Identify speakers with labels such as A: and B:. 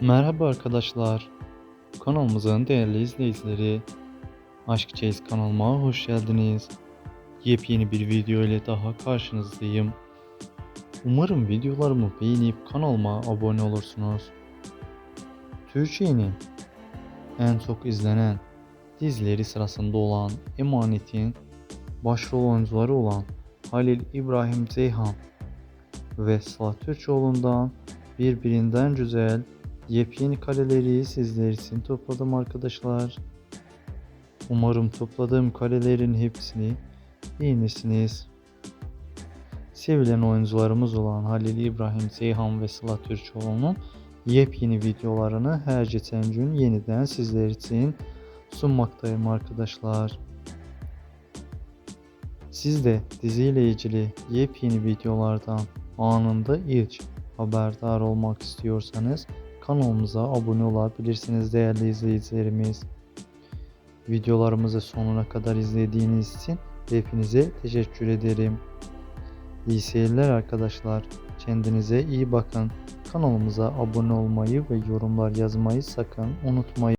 A: Merhaba arkadaşlar. Kanalımızın değerli izleyicileri. Aşk Chase kanalıma hoş geldiniz. Yepyeni bir video ile daha karşınızdayım. Umarım videolarımı beğenip kanalıma abone olursunuz. Türkiye'nin en çok izlenen dizileri sırasında olan Emanet'in başrol oyuncuları olan Halil İbrahim Ceyhan ve Sıla Türkoğlu'ndan birbirinden güzel yepyeni kareleri sizler için topladım arkadaşlar. Umarım topladığım karelerin hepsini beğenirsiniz. Sevilen oyuncularımız olan Halil İbrahim Ceyhan ve Sıla Türkoğlu'nun yepyeni videolarını her geçen gün yeniden sizler için sunmaktayım arkadaşlar. Siz de diziyle ilgili yepyeni videolardan anında ilk haberdar olmak istiyorsanız kanalımıza abone olabilirsiniz değerli izleyicilerimiz. Videolarımızı sonuna kadar izlediğiniz için hepinize teşekkür ederim. İyi seyirler arkadaşlar. Kendinize iyi bakın. Kanalımıza abone olmayı ve yorumlar yazmayı sakın unutmayın.